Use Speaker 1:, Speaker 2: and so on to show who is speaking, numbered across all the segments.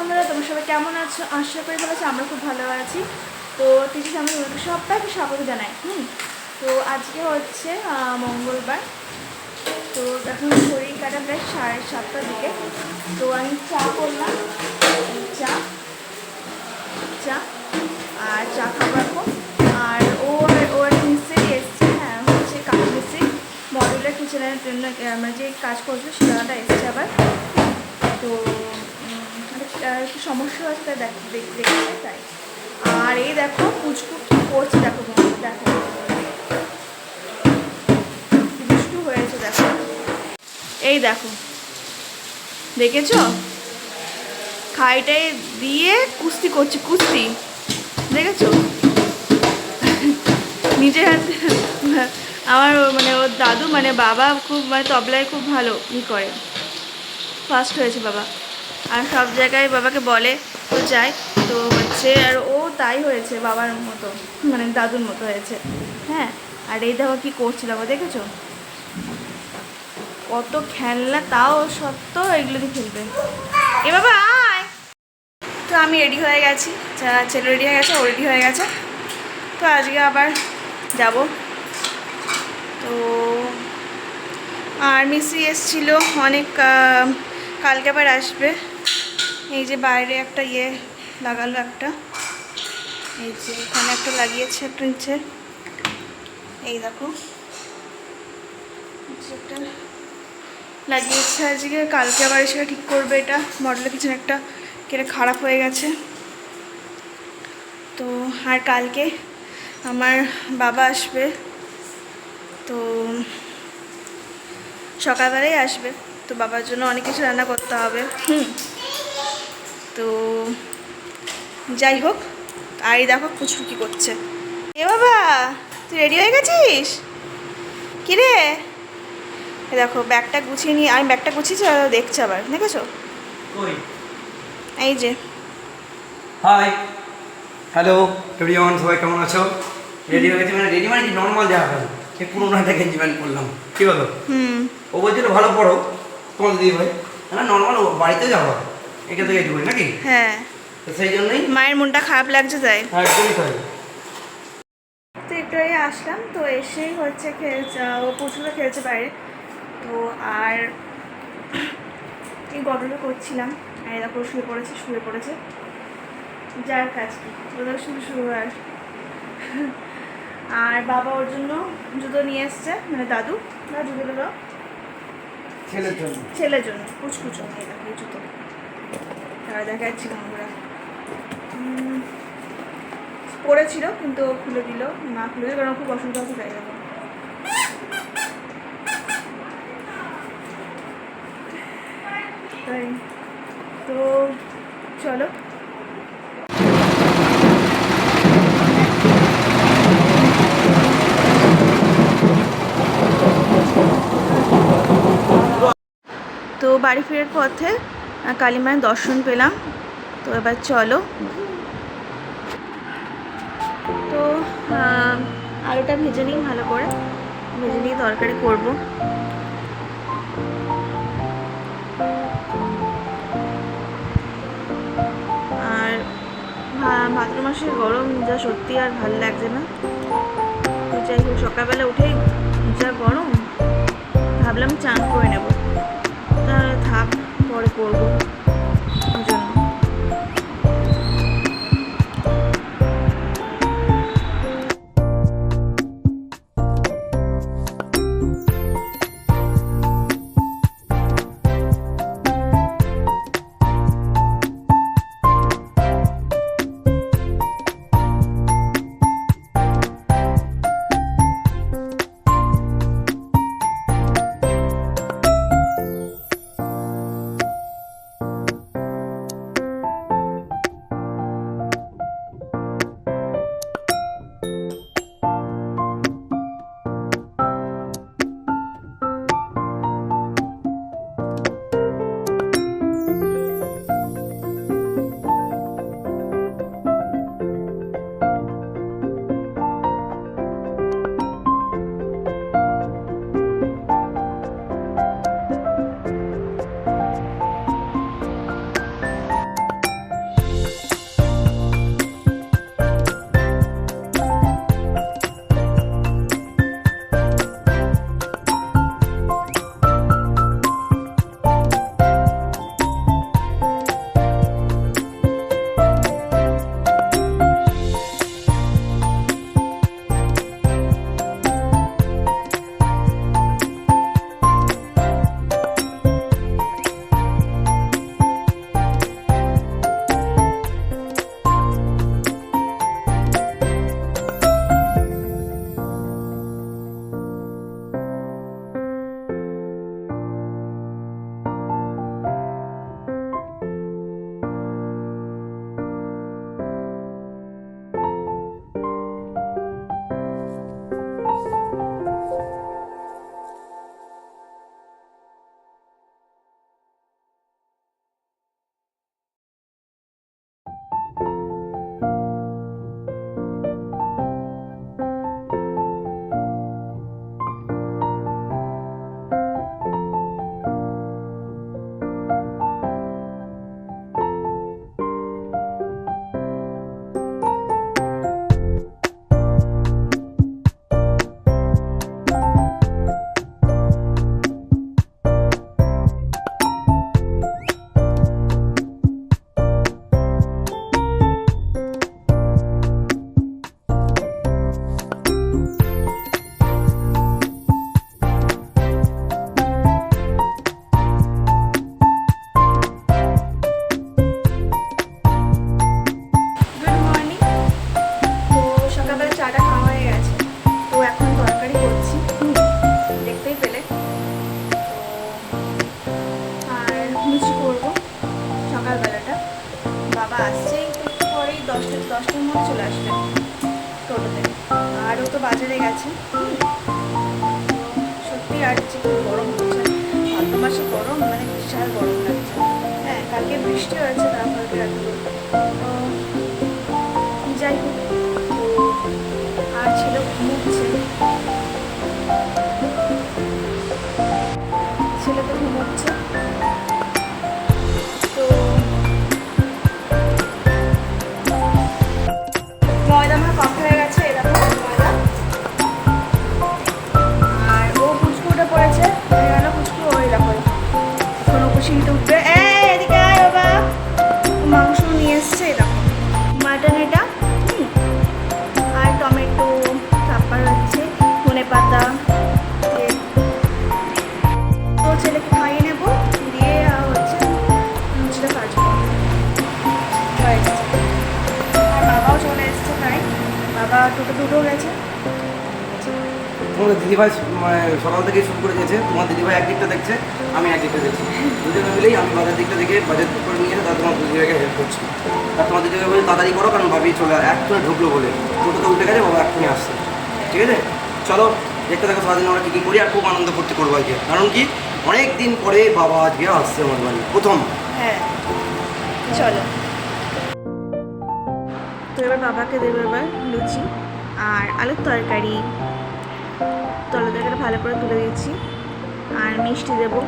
Speaker 1: বন্ধুরা, তোমরা সবাই কেমন আছো? আশা করি ভালো আছো আমরা খুব ভালো আছি। তো তিরিশ আমরা সবাইকে স্বাগত জানাই, হুম? তো আজকে হচ্ছে মঙ্গলবার। তো এখন শরীর কাটা প্রায় সাড়ে সাতটার দিকে। তো আমি চা করলাম, চা চা, আর চা খাব এখন। আর ওর ওর মিস্ত্রি এসছে হ্যাঁ হচ্ছে কাজ মিস্ত্রি। মডেলের কিচেনের জন্য আমরা যে কাজ করছ সেটা এসছে আবার। তো একটা সমস্যা আছে, তাই দেখ দেখ- দেখছে, তাই। আর এই দেখো, পুচকু কি করছে, দেখো দেখো। হয়েছে, দেখো। এই দেখো, দেখেছ? খাইটাই দিয়ে কুস্তি করছে, কুস্তি। দেখেছ? নিজের হাতে আমার মানে ওর দাদু মানে বাবা খুব মানে তবলায় খুব ভালো ই করে। ফার্স্ট হয়েছে বাবা। আর সব জায়গায় বাবাকে বলে তো যায়। তো হচ্ছে আর ও তাই হয়েছে, বাবার মতো মানে দাদুর মতো হয়েছে। হ্যাঁ আর এই দেখো কী করছিল বাবা দেখেছ? কত খেলনা, তাও সত্ত্বেও এগুলো দিয়ে খেলবে। এ বাবা, আয়! তো আমি রেডি হয়ে গেছি। ছেলে রেডি হয়ে গেছে, ও রেডি হয়ে গেছে। তো আজকে আবার যাব। তো আর মিসি এসছিল, অনেক কালকে আবার আসবে। এই যে বাইরে একটা ইয়ে লাগালো একটা। এই যে এখানে একটা লাগিয়েছে একটা এই দেখো। একটা লাগিয়েছে আজকে। কালকে আবার এসে ঠিক করবে এটা। মডেলের পিছনে একটা কেটে খারাপ হয়ে গেছে। তো আর কালকে আমার বাবা আসবে। তো সকালবেলাই আসবে। তো বাবার জন্য অনেক কিছু রান্না করতে হবে। হুম। তো যাই হোক আর এই দেখো কুচু কি করছে। এ বাবা তুই রেডি হয়ে গেছিস? কি রে? দেখো ব্যাগটা গুছিয়ে নিয়ে আমি ব্যাগটা গুছিয়েছি দেখছে আবার দেখেছ? এই যে।
Speaker 2: হাই হ্যালো এভরিওয়ান সবাই কেমন আছো? রেডি হয়ে গেছে মানে রেডি মানে কি নর্মাল যাওয়া হবে এই পুরোনো একটা গেঞ্জি প্যান্ট করলাম কি বলো?
Speaker 1: হুম।
Speaker 2: ও বলছিল ভালো পড়ো তোমার দিদি ভাই। না নর্মাল বাড়িতে যাওয়া। থেকে নাকি?
Speaker 1: হ্যাঁ।
Speaker 2: তো সেই জন্যই?
Speaker 1: মায়ের মনটা খারাপ লাগছে তাই।
Speaker 2: একদমই তাই।
Speaker 1: তো একটু আগে আসলাম তো এসেই হচ্ছে খেলছে ও প্রচুর খেলছে বাইরে। তো আর এই গডলে করছিলাম আর এরা করে শুয়ে পড়েছে শুয়ে পড়েছে। যার কাজ কি ওদের শুরু শুরু আর আর বাবা ওর জন্য জুতো নিয়ে এসছে মানে দাদু না দাও।
Speaker 2: ছেলের জন্য।
Speaker 1: ছেলের জন্য কুচকুচো এই জুতো তারা দেখাচ্ছি বন্ধুরা পড়েছিল কিন্তু খুলে দিল, না খুলে দিল কারণ খুব অসুবিধা হচ্ছে তাই তাই, তো চলো। তো বাড়ি ফেরার পথে আহ, কালী মায়ের দর্শন পেলাম। তো এবার চলো। তো আলুটা ভেজে নিই ভালো করে। ভেজে নিয়ে তরকারি করব। আর ভাদ্র মাসের গরম যা সত্যি আর ভালো লাগছে না। যাই হোক সকালবেলা উঠেই যা গরম ভাবলাম চান করে নেব। তা থাক পরে করব তো সত্যি আর খুব গরম হচ্ছে ভাদ্র মাসে গরম মানে বিশাল গরম লাগছে। হ্যাঁ কালকে বৃষ্টি হয়েছে, তারপরে রাতগুলো
Speaker 2: তোমাদের দিদিভাই মানে সকাল থেকে শুরু করে দিয়েছে। তোমার দিদিভাই এক দিকটা দেখছে আমি এক দিকটা দেখছি। দুজনে মিলেই আমি বাজার দিকটা দেখে বাজার করে নিয়ে এসে তার তোমার দিদিভাইকে হেল্প করছি। আর তোমার দিদিভাই বলে তাড়াতাড়ি করো কারণ ভাবি চলে একটুখানি ঢুকলো বলে। টোটোতে উঠে গেছে বাবা এক্ষুনি আসছে। ঠিক আছে? চলো দেখতে দেখো সারাদিন আমরা কী কী করি আর খুব আনন্দ করতে করব আজকে। কারণ কি? অনেক দিন পরে বাবা আজকে আসছে আমার বাড়ি। প্রথম।
Speaker 1: হ্যাঁ চলো। তো এবার বাবাকে দেবো এবার লুচি আর আলুর তরকারি। তলা তরকারি ভালো করে তুলে দিচ্ছি আর মিষ্টি দেবো।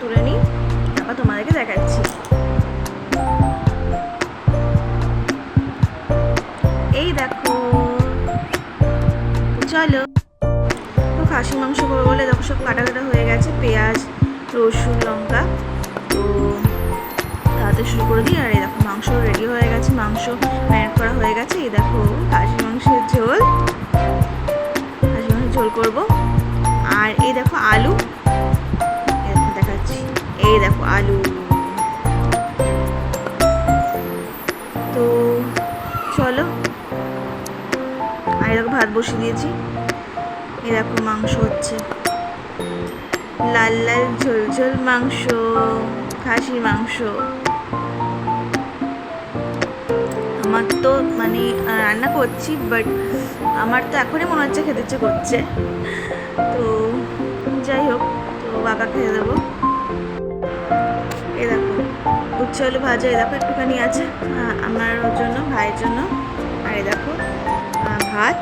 Speaker 1: তুলে নিই। তারপর তোমাদেরকে দেখাচ্ছি। এই দেখো। চলো। খাসি মাংস করব বলে দেখো সব কাটা কাটা হয়ে গেছে। পেঁয়াজ, রসুন আলু। তো চলো, আর দেখো ভাত বসিয়ে দিয়েছি। এরকম মাংস হচ্ছে। লাল লাল ঝোল ঝোল মাংস খাসির মাংস। আমার তো মানে রান্না করছি বাট আমার তো এখনই মনে হচ্ছে খেতে ইচ্ছে করছে। তো যাই হোক, তো বাবা খেয়ে দেবো। উচ্ছে আলু ভাজা এ দেখো একটুখানি আছে আমার জন্য, ভাইয়ের জন্য। আর এ দেখো ভাত,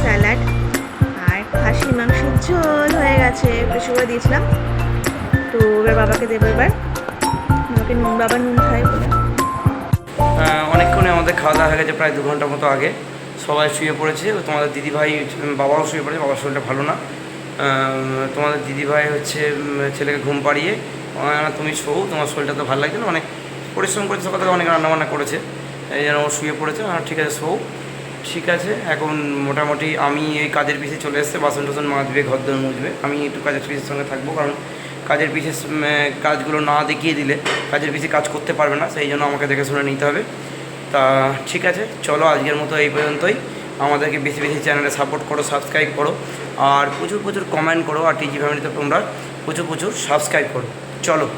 Speaker 1: স্যালাড, আর খাসি মাংসের ঝোল হয়ে গেছে, প্রেশার করে দিয়েছিলাম। তো এবার বাবাকে দেবো এবার। বাবাকে নুন, বাবা নুন খায় বলে।
Speaker 2: অনেকক্ষণে আমাদের খাওয়া দাওয়া হয়ে গেছে প্রায় দু ঘণ্টার মতো আগে। সবাই শুয়ে পড়েছে তোমাদের দিদিভাই, বাবাও শুয়ে পড়েছে, বাবার শরীরটা ভালো না। তোমাদের দিদিভাই হচ্ছে ছেলেকে ঘুম পাড়িয়ে তুমি শোও, তোমার শরীরটা তো ভালো লাগছে না অনেক পরিশ্রম করেছে সকাল থেকে অনেক রান্নাবান্না করেছে। এই জন্য ও শুয়ে পড়েছে ঠিক আছে, শোও। ঠিক আছে, এখন মোটামুটি আমি এই কাজের পিছিয়ে চলে এসেছে বাসন টাসন মাজবে ঘর দর মুজবে। আমি একটু কাজের পিছিয়ে সঙ্গে থাকব, কারণ কাজের পিছে কাজগুলো না দেখিয়ে দিলে কাজের পিছিয়ে কাজ করতে পারবে না, সেই জন্য আমাকে দেখে শুনে নিতে হবে। তা ঠিক আছে, চলো আজকের মতো এই পর্যন্তই। আমাদেরকে বেশি বেশি চ্যানেলে সাপোর্ট করো, সাবস্ক্রাইব করো, আর প্রচুর প্রচুর কমেন্ট করো, আর টিজি ফ্যামিলিতে তোমরা প্রচুর প্রচুর সাবস্ক্রাইব করো। চলো।